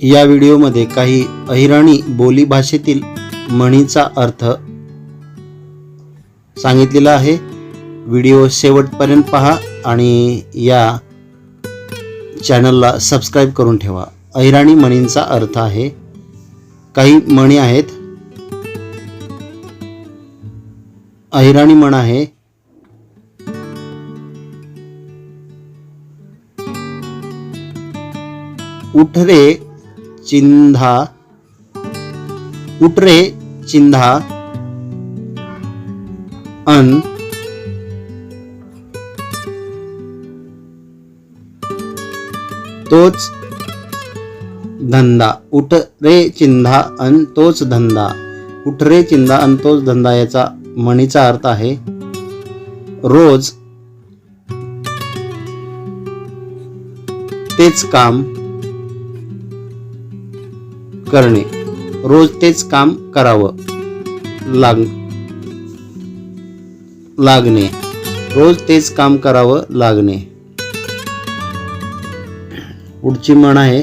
या व्हिडिओमध्ये काही अहिराणी बोली भाषेतील म्हणीचा अर्थ सांगितलेला आहे. व्हिडिओ शेवटपर्यंत पहा आणि या चॅनलला सबस्क्राईब करून ठेवा. अहिराणी म्हणींचा अर्थ आहे काही म्हणी आहेत. अहिराणी म्हण आहे उठ रे चिंधा. उठ रे चिंधा. अन. तोच धंदा. उठ रे चिंधा अन तोच धंदा. उठ रे चिंधा अन तोच धंदा याचा म्हणीचा अर्थ आहे रोज तेच काम करणे. रोज तेच काम करावं लाग लागणे. रोज तेच काम करावं लागणे. पुढची म्हण आहे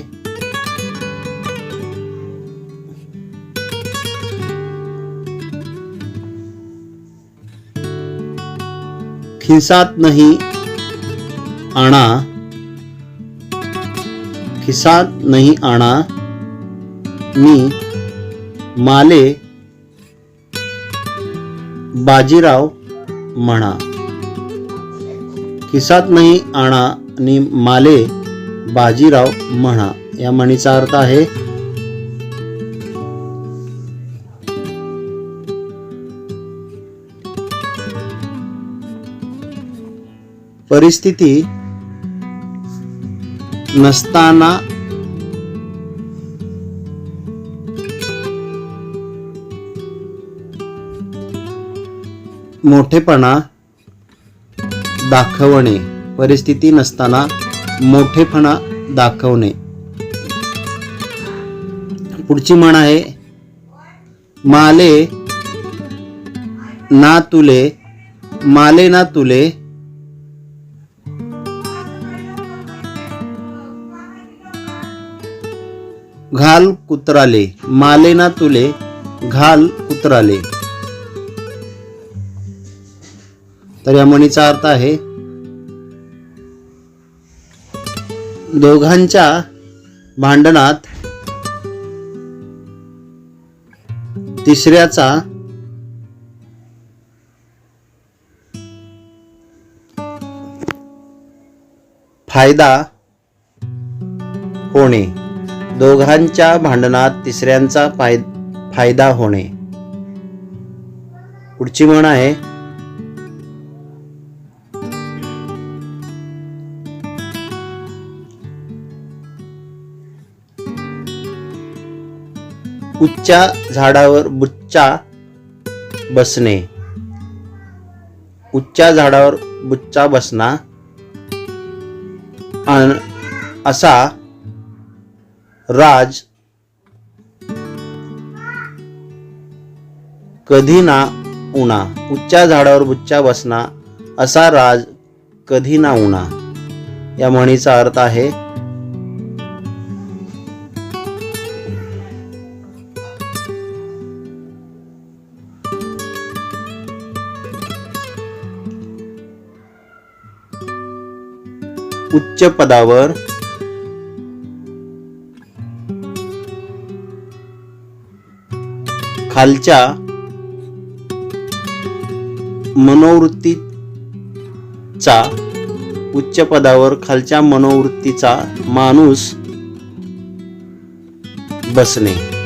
खिसात नाही आणा खिसात नाही आणा मी माले बाजीराव म्हणा. खिसात नाही आणा आणि माले बाजीराव म्हणा. या म्हणीचा अर्थ आहे परिस्थिती नसताना मोठेपणा दाखवणे. परिस्थिती नसताना मोठेपणा दाखवणे. पुढची म्हण आहे माले ना तुले माले ना तुले. घाल कुत्राले माले ना तुले घाल कुत्राले तर या म्हणीचा अर्थ आहे दोघांच्या भांडणात तिसऱ्याचा फायदा होणे दोघांच्या भांडणात तिसऱ्यांचा फायदा होणे. पुढची म्हण आहे उच्च्या झाडावर बुच्चा बसणे. उच्च्या झाडावर बुच्चा बसना असा राज कधी ना उणा. उच्च्या झाडावर बुच्चा बसना असा राज कधी ना उणा. या म्हणीचा अर्थ आहे उच्च पदावर खालच्या मनोवृत्तीचा उच्च पदावर खालच्या मनोवृत्तीचा माणूस बसणे.